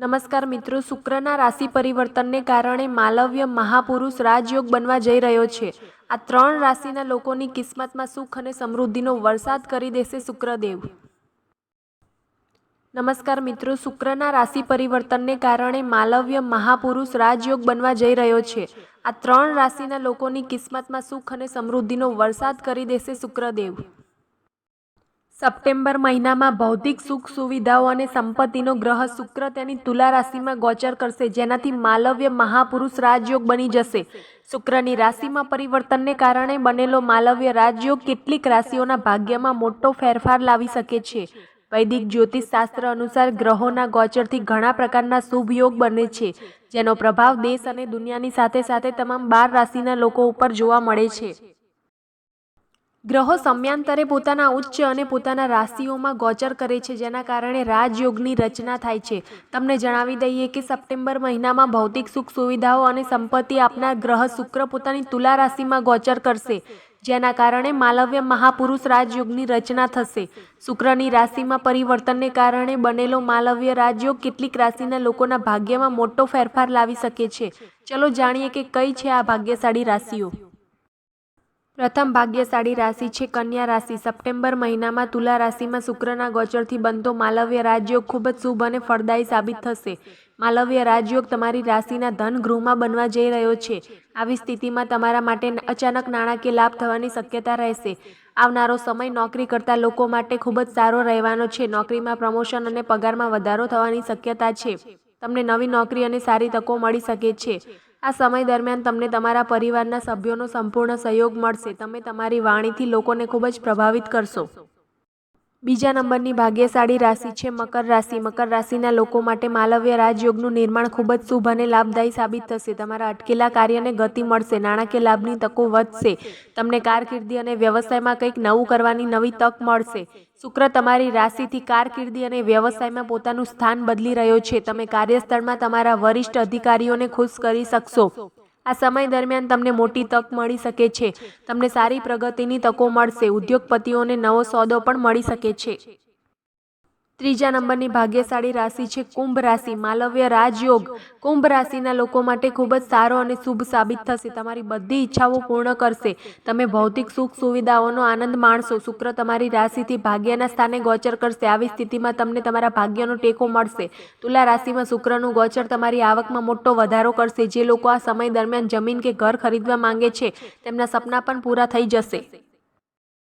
નમસ્કાર મિત્રો, શુક્રના રાશિ પરિવર્તનને કારણે માલવ્ય મહાપુરુષ રાજયોગ બનવા જઈ રહ્યો છે. આ ત્રણ રાશિના લોકોની કિસ્મતમાં સુખ અને સમૃદ્ધિનો વરસાદ કરી દેશે શુક્રદેવ. નમસ્કાર મિત્રો, શુક્રના રાશિ પરિવર્તનને કારણે માલવ્ય મહાપુરુષ રાજયોગ બનવા જઈ રહ્યો છે. આ ત્રણ રાશિના લોકોની કિસ્મતમાં સુખ અને સમૃદ્ધિનો વરસાદ કરી દેશે શુક્રદેવ. સપ્ટેમ્બર મહિનામાં ભૌતિક સુખ સુવિધાઓ અને સંપત્તિનો ગ્રહ શુક્ર તેની તુલા રાશિમાં ગોચર કરશે, જેનાથી માલવ્ય મહાપુરુષ રાજયોગ બની જશે. શુક્રની રાશિમાં પરિવર્તનને કારણે બનેલો માલવ્ય રાજયોગ કેટલીક રાશિઓના ભાગ્યમાં મોટો ફેરફાર લાવી શકે છે. વૈદિક જ્યોતિષ શાસ્ત્ર અનુસાર ગ્રહોના ગોચરથી ઘણા પ્રકારના શુભ યોગ બને છે, જેનો પ્રભાવ દેશ અને દુનિયાની સાથે સાથે તમામ બાર રાશિના લોકો ઉપર જોવા મળે છે. ગ્રહો સમયાંતરે પોતાના ઉચ્ચ અને પોતાના રાશિઓમાં ગોચર કરે છે, જેના કારણે રાજયોગની રચના થાય છે. તમને જણાવી દઈએ કે સપ્ટેમ્બર મહિનામાં ભૌતિક સુખ સુવિધાઓ અને સંપત્તિ આપનાર ગ્રહ શુક્ર પોતાની તુલા રાશિમાં ગોચર કરશે, જેના કારણે માલવ્ય મહાપુરુષ રાજયોગની રચના થશે. શુક્રની રાશિમાં પરિવર્તનને કારણે બનેલો માલવ્ય રાજયોગ કેટલીક રાશિના લોકોના ભાગ્યમાં મોટો ફેરફાર લાવી શકે છે. ચલો જાણીએ કે કઈ છે આ ભાગ્યશાળી રાશિઓ. પ્રથમ ભાગ્યશાળી રાશિ છે કન્યા રાશિ. સપ્ટેમ્બર મહિનામાં તુલા રાશિમાં શુક્રના ગોચરથી બનતો માલવ્ય રાજયોગ ખૂબ જ શુભ અને ફળદાયી સાબિત થશે. માલવ્ય રાજયોગ તમારી રાશિના ધન ગૃહમાં બનવા જઈ રહ્યો છે. આવી સ્થિતિમાં તમારા માટે અચાનક નાણાકીય લાભ થવાની શક્યતા રહેશે. આવનારો સમય નોકરી કરતા લોકો માટે ખૂબ જ સારો રહેવાનો છે. નોકરીમાં પ્રમોશન અને પગારમાં વધારો થવાની શક્યતા છે. તમને નવી નોકરી અને સારી તકો મળી શકે છે. આ સમય દરમિયાન તમને તમારા પરિવારના સભ્યોનો સંપૂર્ણ સહયોગ મળશે. તમે તમારી વાણીથી લોકોને ખૂબ જ પ્રભાવિત કરશો. બીજા નંબરની ભાગ્યશાળી રાશિ છે મકર રાશિ. મકર રાશિના લોકો માટે માલવ્ય રાજયોગનું નિર્માણ ખૂબ જ શુભ અને લાભદાયી સાબિત થશે. તમારા અટકેલા કાર્યને ગતિ મળશે, નાણાકીય લાભની તકો વધશે, તમને કારકિર્દી અને વ્યવસાયમાં કંઈક નવું કરવાની નવી તક મળશે. શુક્ર તમારી રાશિથી કારકિર્દી અને વ્યવસાયમાં પોતાનું સ્થાન બદલી રહ્યો છે. તમે કાર્યસ્થળમાં તમારા વરિષ્ઠ અધિકારીઓને ખુશ કરી શકશો. આ સમય દરમિયાન તમને મોટી તક મળી શકે છે. તમને સારી પ્રગતિની તકો મળશે. ઉદ્યોગપતિઓને નવો સોદો પણ મળી શકે છે. ત્રીજા નંબરની ભાગ્યશાળી રાશિ છે કુંભ રાશિ, માલવ્ય રાજયોગ. કુંભ રાશિના લોકો માટે ખૂબ જ સારો અને શુભ સાબિત થશે. તમારી બધી ઈચ્છાઓ પૂર્ણ કરશે. તમે ભૌતિક સુખ સુવિધાઓનો આનંદ માણશો. શુક્ર તમારી રાશિથી ભાગ્યના સ્થાને ગોચર કરશે. આવી સ્થિતિમાં તમને તમારા ભાગ્યનો ટેકો મળશે. તુલા રાશિમાં શુક્રનું ગોચર તમારી આવકમાં મોટો વધારો કરશે. જે લોકો આ સમય દરમિયાન જમીન કે ઘર ખરીદવા માંગે છે, તેમના સપના પણ પૂરા થઈ જશે.